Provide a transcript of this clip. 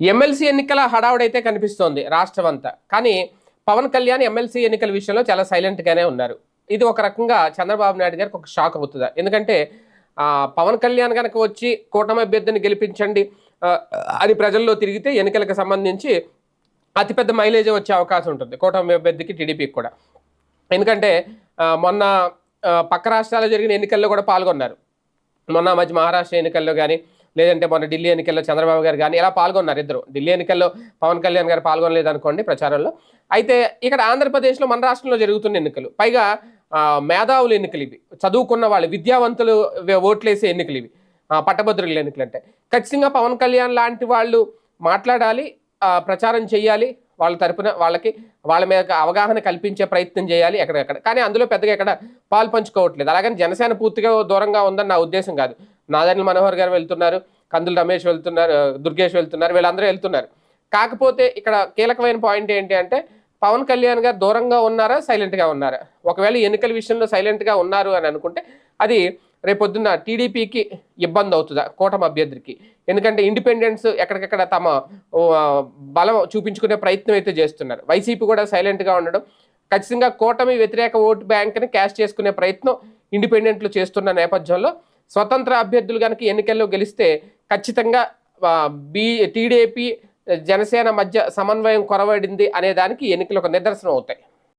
MLC ఎన్నికల హడావుడైతే కనిపిస్తోంది రాష్ట్రం అంతా కానీ పవన్ కళ్యాణ్ ఎమ్మెల్సీ ఎన్నికల విషయంలో చాలా సైలెంట్గానే ఉన్నారు. ఇది ఒక రకంగా చంద్రబాబు నాయుడు గారికి ఒక షాక్ అవుతుందా. ఎందుకంటే పవన్ కళ్యాణ్ కనుక వచ్చి కూటమి అభ్యర్థిని గెలిపించండి అది అని ప్రజల్లో తిరిగితే ఎన్నికలకు సంబంధించి అతిపెద్ద మైలేజ్ వచ్చే అవకాశం ఉంటుంది. కూటమి అభ్యర్థికి టీడీపీకి కూడా. ఎందుకంటే మొన్న పక్క రాష్ట్రాల్లో జరిగిన ఎన్నికల్లో కూడా పాల్గొన్నారు. మొన్న మధ్య మహారాష్ట్ర ఎన్నికల్లో కానీ లేదంటే మొన్న ఢిల్లీ ఎన్నికల్లో చంద్రబాబు గారు కానీ ఇలా పాల్గొన్నారు ఇద్దరు? ఢిల్లీ ఎన్నికల్లో పవన్ కళ్యాణ్ గారు పాల్గొనలేదు అనుకోండి ప్రచారంలో. అయితే ఇక్కడ ఆంధ్రప్రదేశ్లో మన రాష్ట్రంలో జరుగుతున్న ఎన్నికలు పైగా మేధావులు మేధావుల ఎన్నికలు ఇవి చదువుకున్న వాళ్ళు విద్యావంతులు ఓట్లేసే ఎన్నికలు ఇవి పట్టభద్రుల ఎన్నికలు అంటే. ఖచ్చితంగా పవన్ కళ్యాణ్ లాంటి వాళ్ళు మాట్లాడాలి ప్రచారం చేయాలి వాళ్ళ తరపున వాళ్ళకి వాళ్ళ మీద అవగాహన కల్పించే ప్రయత్నం చేయాలి ఎక్కడెక్కడ. కానీ అందులో పెద్దగా ఎక్కడ పాలు పంచుకోవట్లేదు. అలాగని జనసేన పూర్తిగా దూరంగా ఉందని నా ఉద్దేశం కాదు. నాదెండ్ల మనోహర్ గారు వెళ్తున్నారు కందులు రమేష్ వెళ్తున్నారు దుర్గేష్ వెళ్తున్నారు వీళ్ళందరూ వెళ్తున్నారు. కాకపోతే ఇక్కడ కీలకమైన పాయింట్ ఏంటి అంటే పవన్ కళ్యాణ్ గారు దూరంగా ఉన్నారా సైలెంట్గా ఉన్నారా? ఒకవేళ ఎన్నికల విషయంలో సైలెంట్గా ఉన్నారు అని అనుకుంటే అది రేపొద్దున్న టీడీపీకి ఇబ్బంది అవుతుందా కూటమి అభ్యర్థికి? ఎందుకంటే ఇండిపెండెన్స్ ఎక్కడికక్కడ తమ బలం చూపించుకునే ప్రయత్నం అయితే చేస్తున్నారు. వైసీపీ కూడా సైలెంట్గా ఉండడం ఖచ్చితంగా కూటమి వ్యతిరేక ఓటు బ్యాంక్ని క్యాష్ చేసుకునే ప్రయత్నం ఇండిపెండెంట్లు చేస్తున్న నేపథ్యంలో స్వతంత్ర అభ్యర్థులు కనుక ఎన్నికల్లో గెలిస్తే ఖచ్చితంగా బీ టీడీపీ జనసేన మధ్య సమన్వయం కొరవడింది అనే దానికి ఎన్నికలు ఒక నిదర్శనం అవుతాయి.